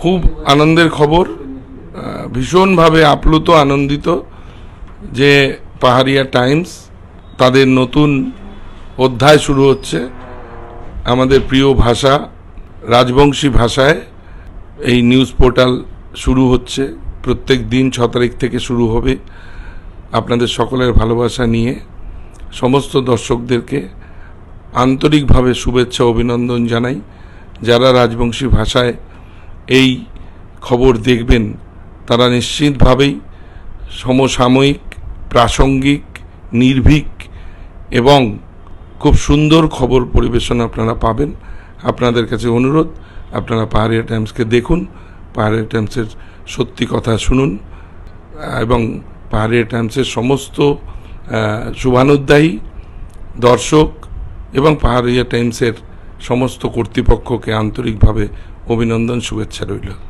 খুব আনন্দের খবর ভীষণভাবে আপ্লুত, আনন্দিত যে পাহাড়িয়া টাইমস তাদের নতুন অধ্যায় শুরু হচ্ছে। আমাদের প্রিয় ভাষা, রাজবংশী ভাষায় এই নিউজ পোর্টাল শুরু হচ্ছে। প্রত্যেক দিন ছ তারিখ থেকে শুরু হবে। আপনাদের সকলের ভালোবাসা নিয়ে সমস্ত দর্শকদেরকে আন্তরিকভাবে শুভেচ্ছা, অভিনন্দন জানাই। যারা রাজবংশী ভাষায় এই খবর দেখবেন তারা নিশ্চিতভাবেই সমসাময়িক প্রাসঙ্গিক নির্ভীক এবং খুব সুন্দর খবর পরিবেশন আপনারা পাবেন। আপনাদের কাছে অনুরোধ আপনারা পাহাড়িয়া টাইমসকে দেখুন পাহাড়িয়া টাইমসের সত্যি কথা শুনুন এবং পাহাড়িয়া টাইমসের সমস্ত আহ, শুভানুদ্দায়ী দর্শক এবং পাহাড়িয়া টাইমসের সমস্ত কর্তৃপক্ষকে আন্তরিকভাবে অভিনন্দন শুভেচ্ছা রইল।